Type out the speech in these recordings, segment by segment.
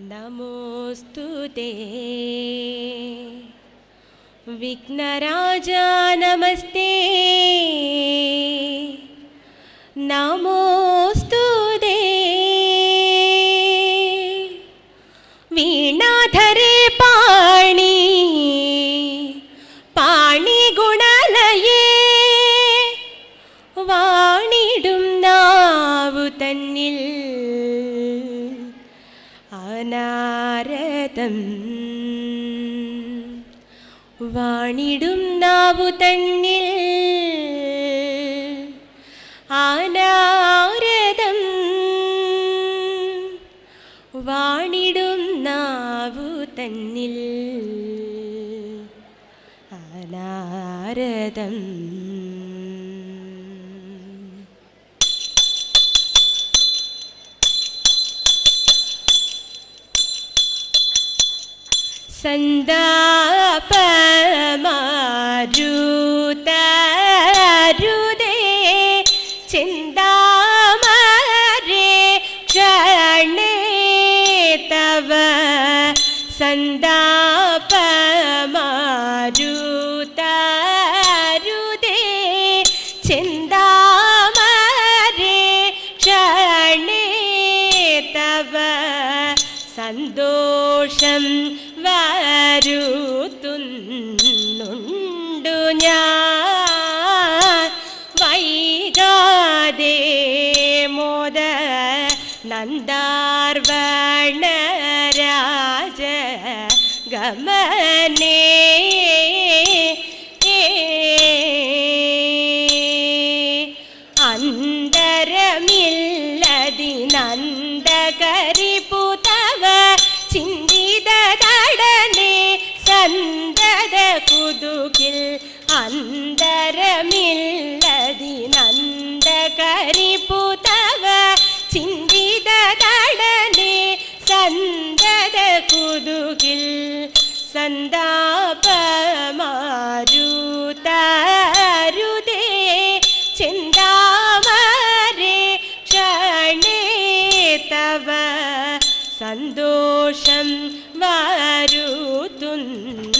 नमोस्तु। ते। विघ्नराजा नमस्ते। नमो തന്നിൽ അനാരതം വാണിടും നാവു തന്നിൽ സന്താപമാരുതരുതേ ചിന്താമരേ സന്താപമാരുതരുതേ വരുത്തുന്നുണ്ടു ഞാൻ. വൈകാതെ മോദ നന്ദാർവണ രാജ ഗമനേ സന്തോഷം വരുത്തുന്നുണ്ടു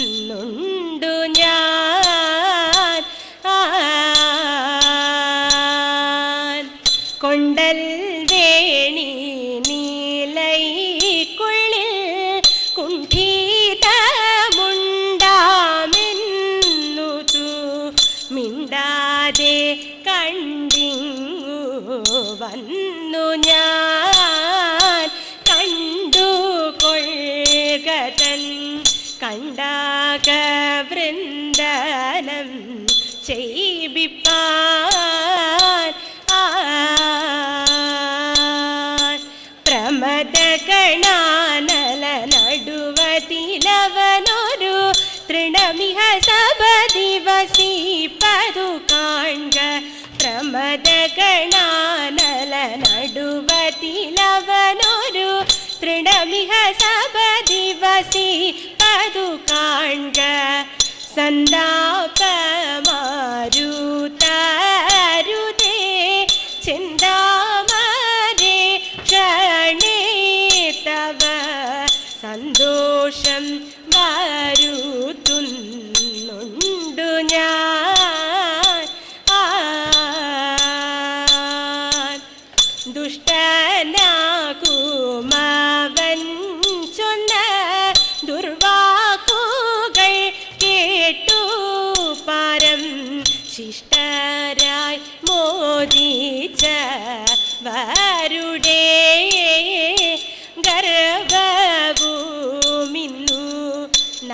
കണ്ടാക വൃന്ദനം ചെയ്യിപ്പാൻ ആൻ. പ്രമദഗണാനല നടുവതിലവനൊരു തൃണമിഹ സപദിവസിപ്പതു കാൺക പ്രമദഗണാനല നടുവതിലവനൊരു തൃണമിഹ സപദിവസിപ്പതു കാൺക സന്താപമാരുതരുതേ ചിന്താമരേ ക്ഷണേ തവ സന്തോഷം വരുത്തുന്നുണ്ടു ഞാൻ. ദുഷ്ടനാകുമവൻ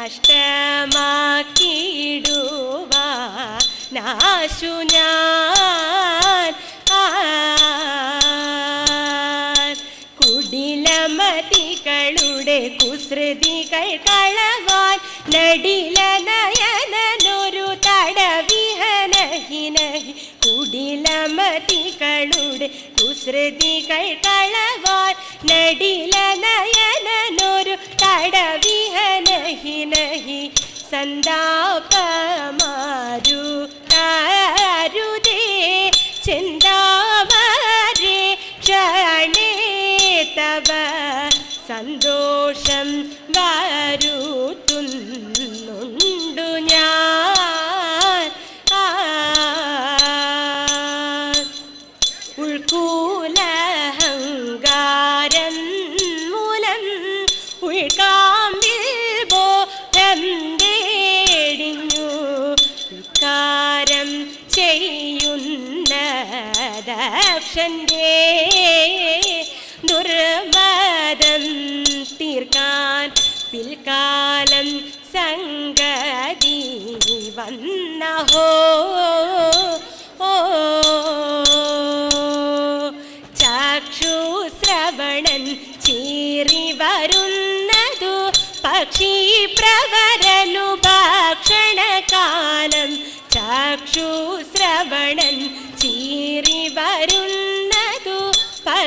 നഷ്ടമാക്കിയിടുവാ നാശു ഞാൻ. കുടിലമതികളുടെ കുസൃതികൾ കളവാൻ നടില നയനൊരു തടവിഹനഹിനഹി. കുടിലമതികളുടെ കുസൃതികൾ കളവാൻ നടില നയനൊരു തടവിഹനഹിനഹി സന്താപമാരു തന്റെ ദുർവാദം തീർക്കാൻ പിൽക്കാലം സംഗതി വന്നഹോ. ഓ ചാക്ഷു ശ്രവണൻ ചീറി വരുന്നതു പക്ഷി പ്രവരനു ഭക്ഷണകാലം ചാക്ഷു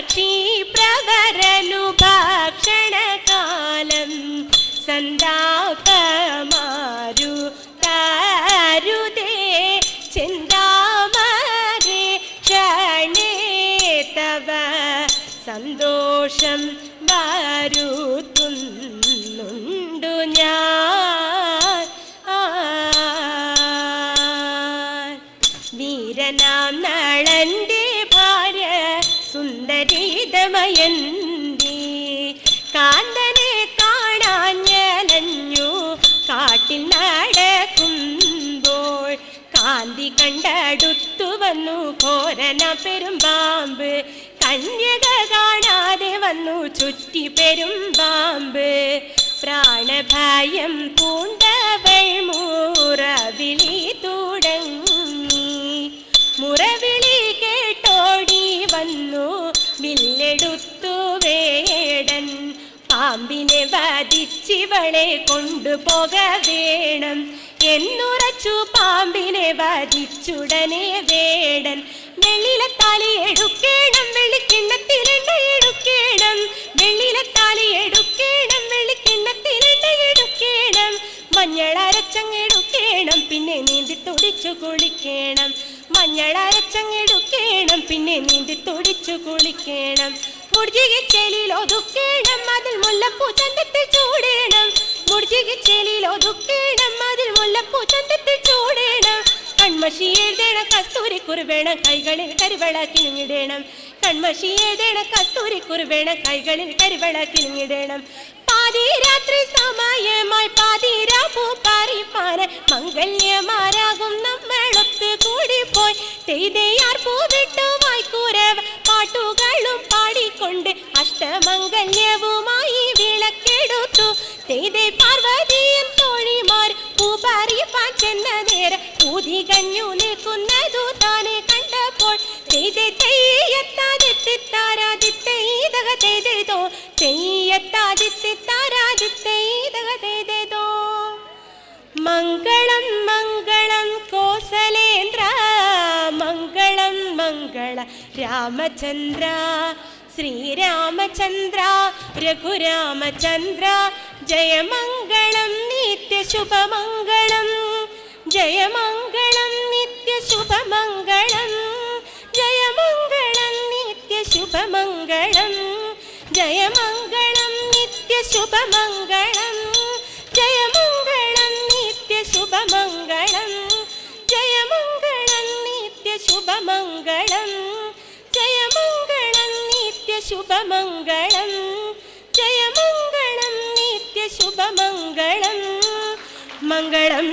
പക്ഷി പ്രവരനു ഭക്ഷണകാലം സന്താപമാരു താരുതേ സന്തോഷം വരുത്തുന്നുണ്ടു ഞാൻ. വീരനാം നളന്റെ സുന്ദരീതമയന്തി. കാന്തനെ കാണാൻ ഞാനഞ്ഞു കാട്ടിൽ നടക്കുമ്പോൾ കാന്തി കണ്ടടുത്തു വന്നു കോരന പെരുമ്പാമ്പ് കന്യക കാണാതെ വന്നു ചുറ്റി പെരുമ്പാമ്പ് പ്രാണഭയം പൂണ്ടവൾ മുറവിളി പാമ്പിനെ വധിച്ചിവളെ കൊണ്ടുപോക വേണം എന്നുറച്ചു പാമ്പിനെ വധിച്ചുടനെ വേടൻ. വെള്ളിലത്താലി എടുക്കേണം വെള്ളിക്കിണ്ണത്തിലെണ്ണ എടുക്കേണം. വെള്ളിലത്താലി എടുക്കേണം വെള്ളിക്കിണ്ണത്തിലെണ്ണ എടുക്കേണം. മഞ്ഞൾ അരച്ചങ്ങെടുക്കേണം പിന്നെ നീന്തി തുടിച്ചു കുളിക്കണം. മഞ്ഞൾ അരച്ചങ്ങെടുക്കേണം പിന്നെ നീന്തി തുടിച്ചു കുളിക്കണം. മുടിജികച്ചേലിൽ ഒതുക്കേണം അതിൽ മുല്ലപ്പൂ ചന്തത്തിൽ ചൂടേണം. മുടിജികച്ചേലിൽ ഒതുക്കേണം അതിൽ മുല്ലപ്പൂ ചന്തത്തിൽ ചൂടേണം. കൺമഷി കസ്തൂരി കുറുവേണം കൈകളിൽ കരിവള കിലുങ്ങിടേണം കൺമഷി എഴുതേണ കസ്തൂരി കുറുവേണം കൈകളിൽ കരിവള കിലുങ്ങിടേണം പാതിരാത്രി സമയമായി പാതിരാ പൂ പറിപ്പാന് മംഗല്യമാരാകും നമ്മളൊത്ത് കൂടിപ്പോയി തെയ്തയാർ പൂവിട്ടു കണ്ടപ്പോൾ മംഗളം മംഗളം കോസലേന്ദ്ര മംഗളം മംഗള രാമചന്ദ്ര ശ്രീരാമചന്ദ്ര രഘുരാമചന്ദ്ര ജയമംഗളം നിത്യശുഭമംഗളം ജയമംഗളം നിത്യശുഭമംഗളം ജയമംഗളം നിത്യശുഭമംഗളം ജയമംഗളം നിത്യശുഭമംഗളം ജയമംഗളം നിത്യശുഭമംഗളം ജയമംഗളം നിത്യശുഭമംഗളം ജയമംഗളം നിത്യശുഭമംഗളം ജയമംഗളം നിത്യശുഭമംഗളം മംഗളം